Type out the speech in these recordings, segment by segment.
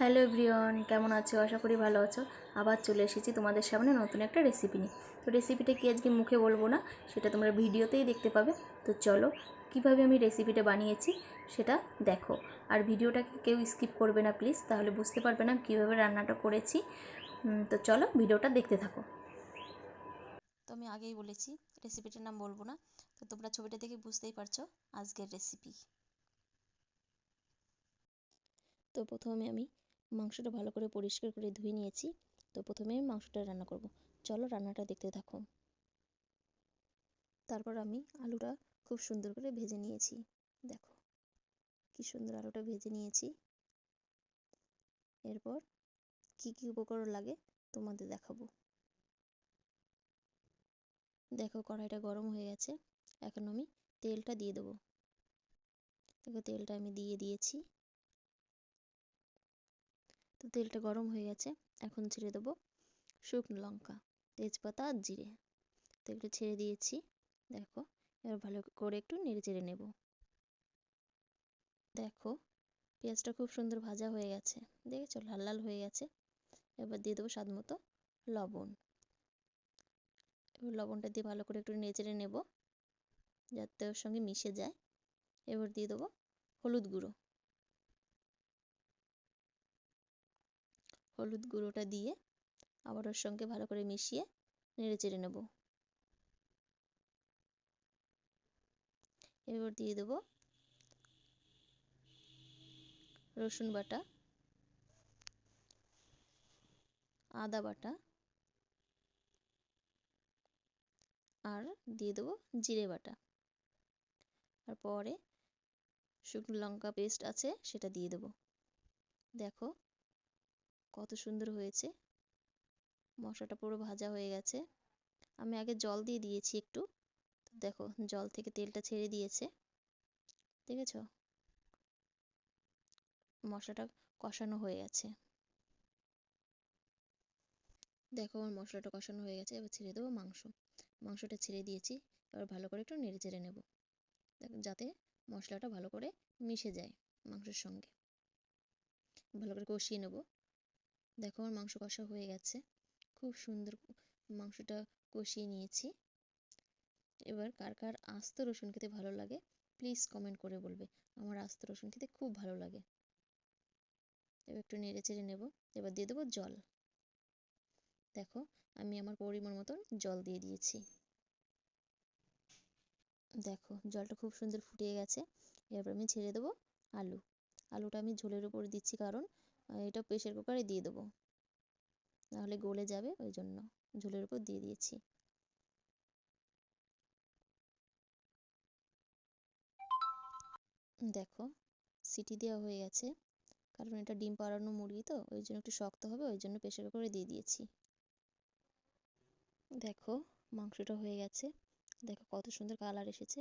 Hello everyone কেমন আছো? আশা করি ভালো আছো। আবার চলে এসেছি তোমাদের সামনে নতুন একটা রেসিপি নিয়ে। তো রেসিপিটা কি আজকে মুখে বলব না? সেটা তোমরা ভিডিওতেই দেখতে পাবে। তো চলো কীভাবে আমি রেসিপিটা বানিয়েছি সেটা দেখো। আর ভিডিওটাকে কেউ স্কিপ করবে না প্লিজ তাহলে বুঝতে পারবে না কীভাবে রান্নাটা করেছি। তো চলো ভিডিওটা দেখতে থাকো। তো আমি আগেই বলেছি রেসিপিটার নাম বলব না। তো তোমরা ছবিটা দেখে বুঝতেই পারছ আজকের রেসিপি তো প্রথমে আমি মাংসটা ভালো করে পরিষ্কার করে ধুয়ে নিয়েছি। তো প্রথমে আমি মাংসটা রান্না করব। চলো রান্নাটা দেখতে থাকো। তারপর আমি আলুটা খুব সুন্দর করে ভেজে নিয়েছি। দেখো, কি সুন্দর আলুটা ভেজে নিয়েছি। এরপর কি কি উপকরণ লাগে তোমাদের দেখাবো। দেখো, কড়াইটা গরম হয়ে গেছে। এখন আমি তেলটা দিয়ে দেবো। দেখো, তেলটা আমি দিয়ে দিয়েছি। তো তেলটা গরম হয়ে গেছে, এখন ছেড়ে দেবো শুকনো লঙ্কা, তেজপাতা আর জিরে। তো তেলটা ছেড়ে দিয়েছি, দেখো, এবার ভালো করে একটু নেড়ে চেড়ে নেব। দেখো, পেঁয়াজটা খুব সুন্দর ভাজা হয়ে গেছে, দেখেছ? লাল লাল হয়ে গেছে। এবার দিয়ে দেবো স্বাদ মতো লবণ। এবার লবণটা দিয়ে ভালো করে একটু নেড়ে চেড়ে নেব, যাতে ওর সঙ্গে মিশে যায়। এবার দিয়ে দেবো হলুদ গুঁড়ো। হলুদ গুঁড়োটা দিয়ে আবার ওর সঙ্গে ভালো করে মিশিয়ে নেড়ে চেড়ে নেব। এবার দিয়ে দেবো রসুন বাটা, আদা বাটা আর দিয়ে দেবো জিরে বাটা। আর পরে শুকনো লঙ্কা পেস্ট আছে সেটা দিয়ে দেবো। দেখো কত সুন্দর হয়েছে। মশলাটা পুরো ভাজা হয়ে গেছে। আমি আগে জল দিয়ে দিয়েছি একটু। দেখো, জল থেকে তেলটা ছেড়ে দিয়েছে। দেখেছ? মশলাটা কষানো হয়ে গেছে। দেখো, আমার মশলাটা কষানো হয়ে গেছে। এবার ছেড়ে দেবো মাংস। মাংসটা ছেড়ে দিয়েছি। এবার ভালো করে একটু নেড়ে চেড়ে নেব। যাতে মশলাটা ভালো করে মিশে যায় মাংসের সঙ্গে। ভালো করে কষিয়ে নেব। দেখো আমার মাংস কষা হয়ে গেছে। খুব সুন্দর মাংসটা কষিয়ে নিয়েছি। এবার কার কার আস্ত রসুন খেতে ভালো লাগে প্লিজ কমেন্ট করে বলবে। আমার আস্ত রসুন খেতে খুব ভালো লাগে। এবার একটু নেড়ে চেড়ে নেব। এবার দিয়ে দেবো জল। দেখো, আমি আমার পরিমাণ মতন জল দিয়ে দিয়েছি। দেখো, জলটা খুব সুন্দর ফুটিয়ে গেছে। এবার আমি ছেড়ে দেবো আলু। আলুটা আমি ঝোলের উপর দিচ্ছি কারণ এটা প্রেসার কুকারে দিয়ে দেবো। নাহলে গলে যাবে, ওই জন্য ঝোলের উপর দিয়ে দিয়েছি। দেখো, সিটি দেওয়া হয়ে গেছে। কারণ এটা ডিম পাড়ানো মুরগি তো, ওই জন্য একটু শক্ত হবে, ওই জন্য প্রেসার কুকারে দিয়ে দিয়েছি। দেখো, মাংসটা হয়ে গেছে। দেখো কত সুন্দর কালার এসেছে।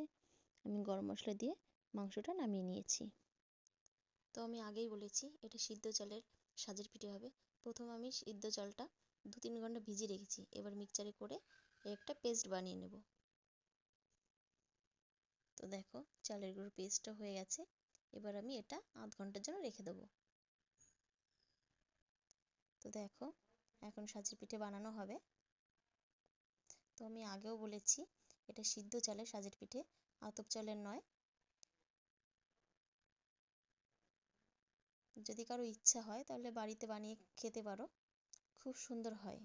আমি গরম মশলা দিয়ে মাংসটা নামিয়ে নিয়েছি। তো আমি আগেই বলেছি, এটা সিদ্ধ চালের সাজের পিঠে হবে। প্রথম আমি সিদ্ধ চালটা দু তিন ঘণ্টা ভিজিয়ে রেখেছি। এবার মিক্সচারে করে একটা পেস্ট বানিয়ে নেব। তো দেখো, চালের গুঁড়ো পেস্টটা হয়ে গেছে। এবার আমি এটা আধ ঘণ্টার জন্য রেখে দেবো। তো দেখো, এখন সাজের পিঠে বানানো হবে। তো আমি আগেও বলেছি, এটা সিদ্ধ চালের সাজের পিঠে, আতপ চালের নয় যদি কারও ইচ্ছা হয়, তাহলে বাড়িতে বানিয়ে খেতে পারো। খুব সুন্দর হয়।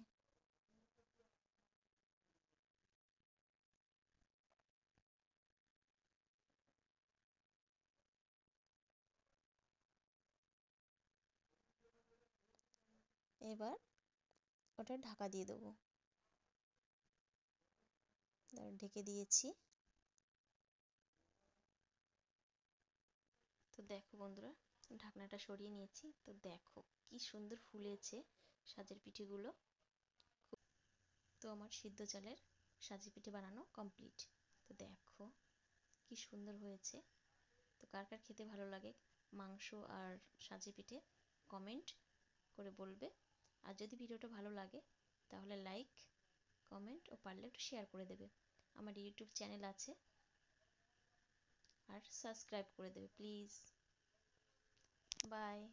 এবার ওটা ঢাকা দিয়ে দেবো। ঢেকে দিয়েছি। তো দেখো বন্ধুরা ঢাকনাটা সরিয়ে নিয়েছি। তো দেখো কি সুন্দর ফুলেছে সাজের পিঠেগুলো। তো আমার সিদ্ধ চালের সাজের পিঠে বানানো কমপ্লিট তো দেখো কি সুন্দর হয়েছে। তো কার কার খেতে ভালো লাগে মাংস আর সাজে পিঠে কমেন্ট করে বলবে। আর যদি ভিডিওটা ভালো লাগে তাহলে লাইক কমেন্ট ও পারলে একটু শেয়ার করে দেবে। আমার ইউটিউব চ্যানেল আছে। আর সাবস্ক্রাইব করে দেবে প্লিজ Bye.